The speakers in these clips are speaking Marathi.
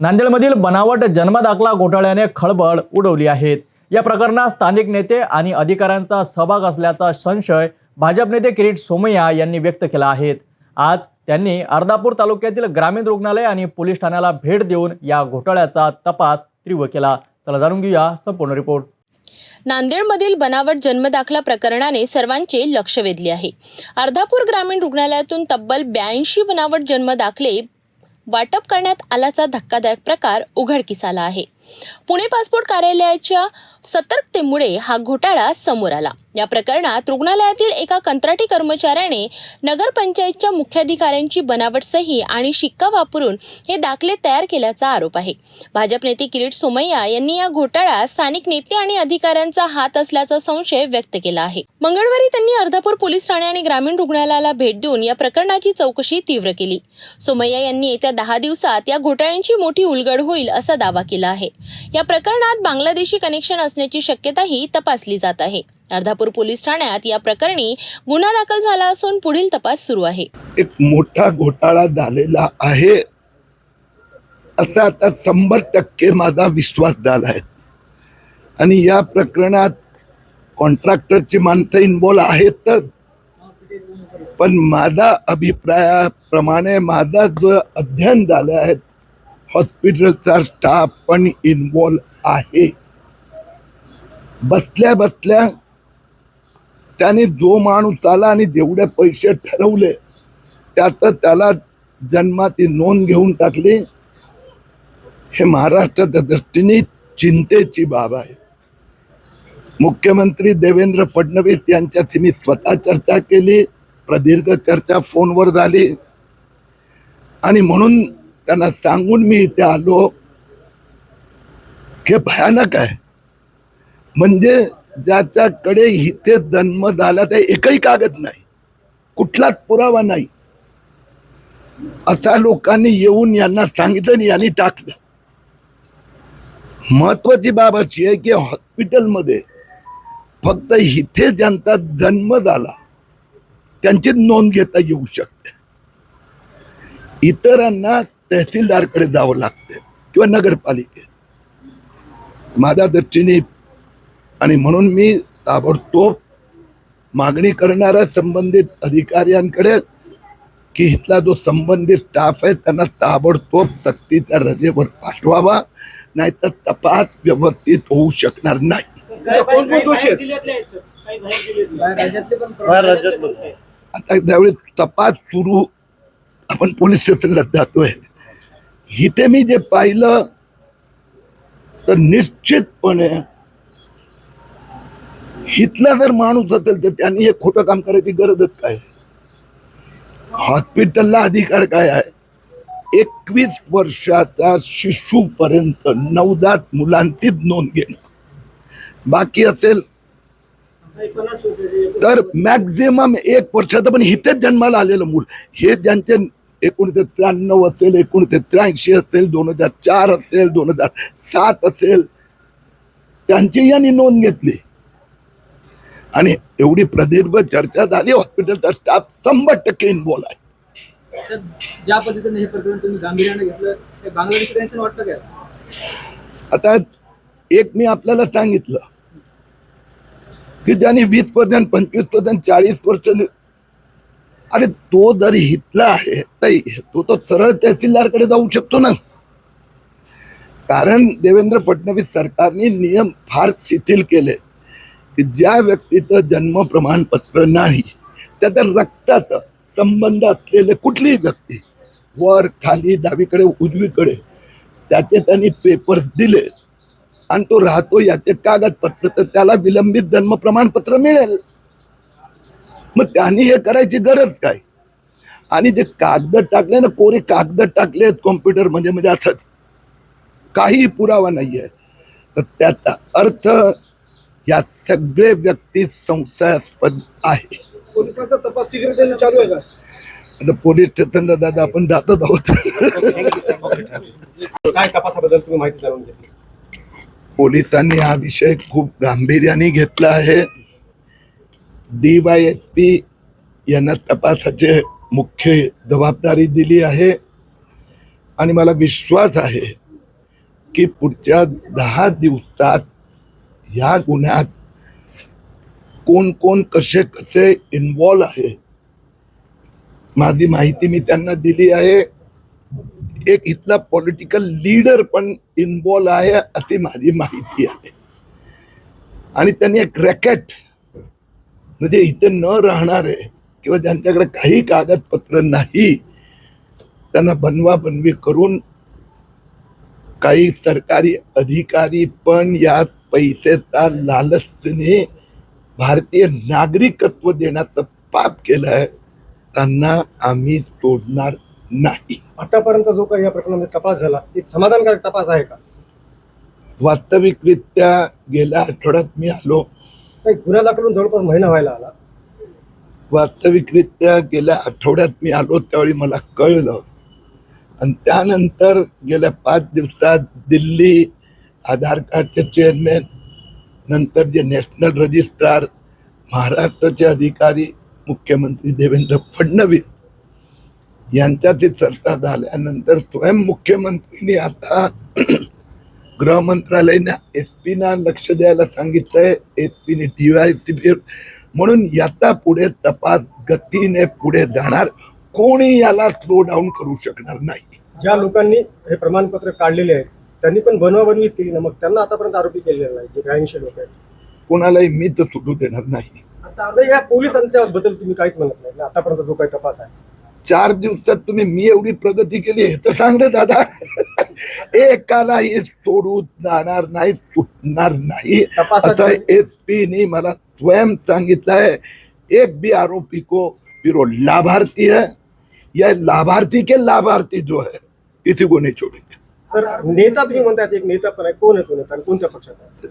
नांदेडमधील बनावट जन्मदाखला घोटाळ्याने खळबळ उडवली आहेत. या प्रकरणात स्थानिक नेते आणि अधिकाऱ्यांचा सहभाग असल्याचा संशय भाजप नेते किरीट सोमय्या यांनी व्यक्त केला आहे. आज त्यांनी अर्धापूर तालुक्यातील ग्रामीण रुग्णालय आणि पोलीस ठाण्याला भेट देऊन या घोटाळ्याचा तपास तीव्र केला. चला जाणून घेऊया संपूर्ण रिपोर्ट. नांदेडमधील बनावट जन्मदाखला प्रकरणाने सर्वांचे लक्ष वेधले आहे. अर्धापूर ग्रामीण रुग्णालयातून तब्बल ब्याऐंशी बनावट जन्मदाखले वाटप करण्यात आल्याचा धक्कादायक प्रकार उघडकीस आला आहे. पुणे पासपोर्ट कार्यालयाच्या सतर्कतेमुळे हा घोटाळा समोर आला. या प्रकरणात रुग्णालयातील एका कंत्राटी कर्मचाऱ्याने नगरपंचायतच्या मुख्याधिकाऱ्यांची बनावट सही आणि शिक्का वापरून हे दाखले तयार केल्याचा आरोप आहे. भाजप नेते किरीट सोमय्या यांनी या घोटाळ्यात स्थानिक नेते आणि अधिकाऱ्यांचा हात असल्याचा संशय व्यक्त केला आहे. मंगळवारी त्यांनी अर्धापूर पोलीस ठाणे आणि ग्रामीण रुग्णालयाला भेट देऊन या प्रकरणाची चौकशी तीव्र केली. सोमय्या यांनी येत्या दहा दिवसात या घोटाळ्यांची मोठी उलगड होईल असा दावा केला आहे. या प्रकरणात बांगलादेशी कनेक्शन असण्याची शक्यताही तपासली जात आहे. अर्धापूर पोलीस ठाण्यात या प्रकरणी गुन्हा दाखल झाला असून पुढील तपास सुरू आहे. एक मोठा घोटाळा झालेला आहे. आता आता शंभर टक्के माझा विश्वास झाला आहे. आणि या प्रकरणात कॉन्ट्रॅक्टरची माणसं इन्वॉल्व आहेतच पण माझा अभिप्रायाप्रमाणे माझा जो अध्ययन झालं आहे हॉस्पिटलचा स्टाफ पण इन्वॉल्व आहे. बसल्या बसल्या त्याने जो माणूस आला आणि जेवढे पैसे ठरवले त्यात त्याला जन्माची नोंद घेऊन टाकली. हे महाराष्ट्राच्या दृष्टीने चिंतेची बाब आहे. मुख्यमंत्री देवेंद्र फडणवीस यांच्याशी मी स्वतः चर्चा केली प्रदीर्घ चर्चा फोनवर झाली. आणि म्हणून त्यांना सांगून मी इथे आलो. हे भयानक आहे. म्हणजे ज्याच्याकडे इथे जन्म झाला ते एकही कागद नाही. कुठलाच पुरावा नाही. असा लोकांनी येऊन यांना सांगितलं आणि यांनी टाकलं. महत्वाची बाब अशी आहे की हॉस्पिटलमध्ये फक्त इथे ज्यांचा जन्म झाला त्यांची नोंद घेता येऊ शकते. इतरांना तहसीलदारकडे जावं लागते किंवा नगरपालिकेत. माझ्या दृष्टीने आणि म्हणून मी ताबडतोब मागणी करणाऱ्या संबंधित अधिकाऱ्यांकडे की इथला जो संबंधित स्टाफ आहे त्यांना ताबडतोब सक्तीच्या रजेवर पाठवावा नाहीतर तपास व्यवस्थित होऊ शकणार नाही. आता ज्यावेळी तपास सुरू आपण पोलीस स्टेशनला जातोय. इथे मी जे पाहिलं तर निश्चितपणे इथला जर माणूस असेल तर त्यांनी हे खोटं काम करायची गरजच काय हॉस्पिटलला अधिकार काय आहे? एकवीस वर्षाचा शिशूपर्यंत नवजात मुलांचीच नोंद घेणं. बाकी असेल तर मॅक्झिमम एक वर्षाचं पण हिथेच जन्माला आलेलं मूल हे ज्यांचे एकोणीसशे त्र्याण्णव असेल एकोणीसशे त्र्याऐंशी असेल दोन हजार चार असेल दोन हजार सात असेल त्यांची यांनी नोंद घेतली. आणि एवढी प्रदीर्घ चर्चा झाली हॉस्पिटलचा स्टाफ शंभर टक्के इन्वॉल्व आहे. ज्या पद्धतीने हे प्रकरण तुम्ही गांभीर्याने घेतलं ते बांगलादेश टेन्शन वाटतं काय आता एक मी आपल्याला सांगितलं की ज्याने वीस पर्सेंट पंचवीस पर्सेंट चाळीस पर्सेंट अरे तो जर हितला आहे तर तो तो सरळ तहसीलदारकडे जाऊ शकतो ना. कारण देवेंद्र फडणवीस सरकारने नियम फार शिथिल केले की ज्या व्यक्तीचं जन्म प्रमाणपत्र नाही त्याच्या रक्तात संबंध असलेले कुठलीही व्यक्ती वर खाली डावीकडे उजवीकडे त्याचे त्यांनी पेपर्स दिले. आणि तो राहतो याचे कागदपत्र तर त्याला विलंबित जन्म प्रमाणपत्र मिळेल. मग त्यांनी हे करायची गरज काय? आणि जे कागद टाकले ना कोरे कागद टाकले आहेत कॉम्प्युटर म्हणजे म्हणजे असंच. काही पुरावा नाही आहे तर त्याचा अर्थ या सगळे व्यक्ती संशयास्पद आहे. पोलिसांचा तपास सिक्रेटरी चालू आहे का? आता पोलीस स्टेशनला दादा आपण जातच आहोत. काय तपासाबद्दल तुम्ही माहिती जाणून घेतली? पोलिसांनी हा विषय खूप गांभीर्याने घेतला आहे. डी वाय एस पी यांना तपासाचे मुख्य जबाबदारी दिली आहे. आणि मला विश्वास आहे की पुढच्या दहा दिवसात ह्या गुन्ह्यात कोण कोण कसे कसे इन्वॉल्व आहे माझी माहिती मी त्यांना दिली आहे. एक इथला पॉलिटिकल लीडर पण इन्वॉल्व आहे अशी माझी माहिती आहे. आणि त्यांनी एक रॅकेट म्हणजे इथे न राहणारे किंवा ज्यांच्याकडे काही कागदपत्र नाही त्यांना बनवा बनवी करून काही सरकारी अधिकारी पण यात पैसेचा लालचने भारतीय नागरिकत्व देण्याचं पाप केलंय त्यांना आम्ही सोडणार नाही. आतापर्यंत जो काही या प्रकरणामध्ये तपास झाला एक समाधानकारक तपास आहे का? वास्तविकरित्या गेल्या आठवड्यात मी आलो नाही गुन्हा दाखल होऊन जवळपास महिना व्हायला आला. वास्तविकरित्या गेल्या आठवड्यात मी आलो त्यावेळी मला कळलं. आणि त्यानंतर गेल्या पाच दिवसात दिल्ली आधार कार्डचे चेअरमॅन नंतर जे नॅशनल रजिस्ट्रार महाराष्ट्राचे अधिकारी मुख्यमंत्री देवेंद्र फडणवीस यांच्याची चर्चा झाल्यानंतर स्वयं मुख्यमंत्रीने आता गृह मंत्रालयाने एस पीना लक्ष द्यायला सांगितलंय. एस पीने डीवायसी म्हणून याचा पुढे तपास गतीने पुढे जाणार. कोणी याला स्लो डाऊन करू शकणार नाही. ज्या लोकांनी हे प्रमाणपत्र काढलेले आहेत त्यांनी पण बनवाबनवीच केली ना. मग त्यांना आतापर्यंत आरोपी केलेला नाही जे ब्याऐंशी लोक आहेत. कोणालाही मी तर सुटू देणार नाही. नाही या पोलिसांच्या बद्दल तुम्ही काहीच म्हणत नाही आतापर्यंत जो काही तपास आहे. चार दिवसात तुम्ही मी एवढी प्रगती केली हे तर सांग रे दादा. एकालाही सोडू जाणार नाही सुटणार नाही. असं एस पी मला स्वयं सांगितलंय एक भी आरोपी को फिर वो लाभार्थी है. या लाभार्थी के लाभार्थी जो है किसी को नहीं छोड़ेंगे। सर नेता तुम्ही म्हणतात एक नेता पण आहे. कोण आहे तो नेता आणि कोणत्या पक्षात आहे?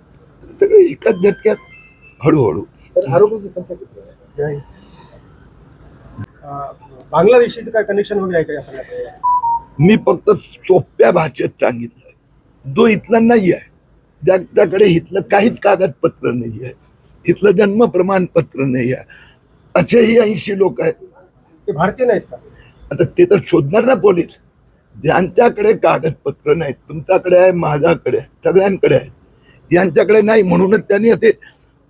सगळे एकाच झटक्यात हळूहळू. सर आरोपीची संख्या किती आहे? अं, बांगलादेशीचं काय कनेक्शन वगैरे आहे का या सगळ्यात? मी फक्त सोप्या भाषेत सांगितलंय. जो इथला नाही आहे ज्याच्याकडे इथलं काहीच कागदपत्र नाही आहे इथलं जन्म प्रमाणपत्र नाही आहे असेही ऐंशी लोक आहेत. ते भारतीय नाहीत का? आता ते तर शोधणार ना पोलीस. ज्यांच्याकडे कागदपत्र नाहीत तुमच्याकडे आहे माझ्याकडे आहे सगळ्यांकडे आहेत यांच्याकडे नाही म्हणूनच त्यांनी असे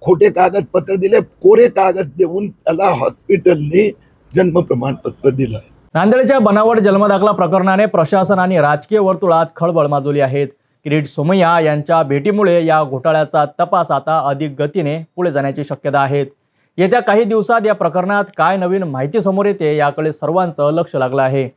खोटे कागदपत्र दिले कोरे कागद देऊन त्याला हॉस्पिटलने जन्म प्रमाणपत्र दिलं आहे नांदेडच्या बनावट जन्मदाखला प्रकरणाने प्रशासन आणि राजकीय वर्तुळात खळबळ माजवली आहेत. किरीट सोमय्या यांच्या भेटीमुळे या घोटाळ्याचा तपास आता अधिक गतीने पुढे जाण्याची शक्यता आहे. येत्या काही दिवसात या प्रकरणात काय नवीन माहिती समोर येते याकडे सर्वांचं लक्ष लागलं आहे.